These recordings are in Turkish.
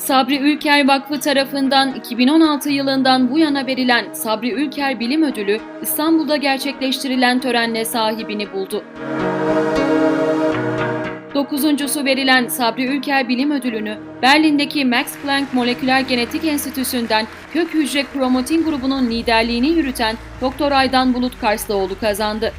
Sabri Ülker Vakfı tarafından 2016 yılından bu yana verilen Sabri Ülker Bilim Ödülü İstanbul'da gerçekleştirilen törenle sahibini buldu. Dokuzuncusu verilen Sabri Ülker Bilim Ödülünü Berlin'deki Max Planck Moleküler Genetik Enstitüsü'nden kök hücre kromatin grubunun liderliğini yürüten Dr. Aydan Bulut Karslıoğlu kazandı.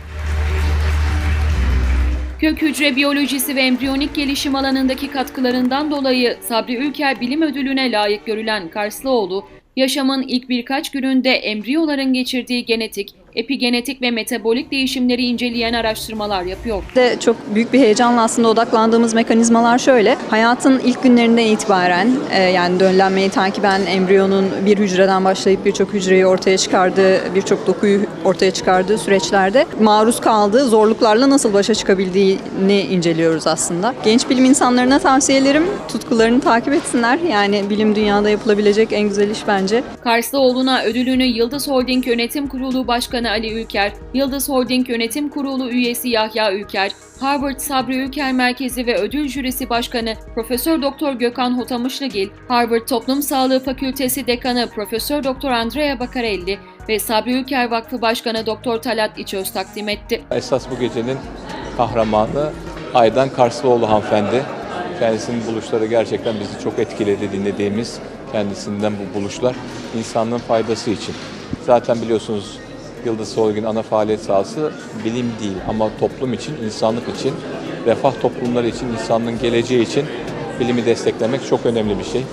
Kök hücre biyolojisi ve embriyonik gelişim alanındaki katkılarından dolayı Sabri Ülker Bilim Ödülüne layık görülen Karslıoğlu, yaşamın ilk birkaç gününde embriyoların geçirdiği genetik, epigenetik ve metabolik değişimleri inceleyen araştırmalar yapıyor. de çok büyük bir heyecanla aslında odaklandığımız mekanizmalar şöyle. Hayatın ilk günlerinden itibaren e, yani döllenmeyi takiben embriyonun bir hücreden başlayıp birçok hücreyi ortaya çıkardığı, birçok dokuyu ortaya çıkardığı süreçlerde maruz kaldığı zorluklarla nasıl başa çıkabildiğini inceliyoruz aslında. Genç bilim insanlarına tavsiyelerim tutkularını takip etsinler. Yani bilim dünyada yapılabilecek en güzel iş bence. Karslıoğlu'na ödülünü Yıldız Holding Yönetim Kurulu Başkanı Ali Ülker, Yıldız Holding Yönetim Kurulu üyesi Yahya Ülker, Harvard Sabri Ülker Merkezi ve Ödül Jürisi Başkanı Profesör Doktor Gökhan Hotamışlıgil, Harvard Toplum Sağlığı Fakültesi Dekanı Profesör Doktor Andrea Bacarelli ve Sabri Ülker Vakfı Başkanı Doktor Talat İçöz takdim etti. Esas bu gecenin kahramanı Aydan Karslıoğlu hanımefendi. Kendisinin buluşları gerçekten bizi çok etkiledi dinlediğimiz kendisinden bu buluşlar insanlığın faydası için. Zaten biliyorsunuz Yıldız Holding'in ana faaliyet sahası bilim değil ama toplum için, insanlık için, refah toplumları için, insanlığın geleceği için bilimi desteklemek çok önemli bir şey.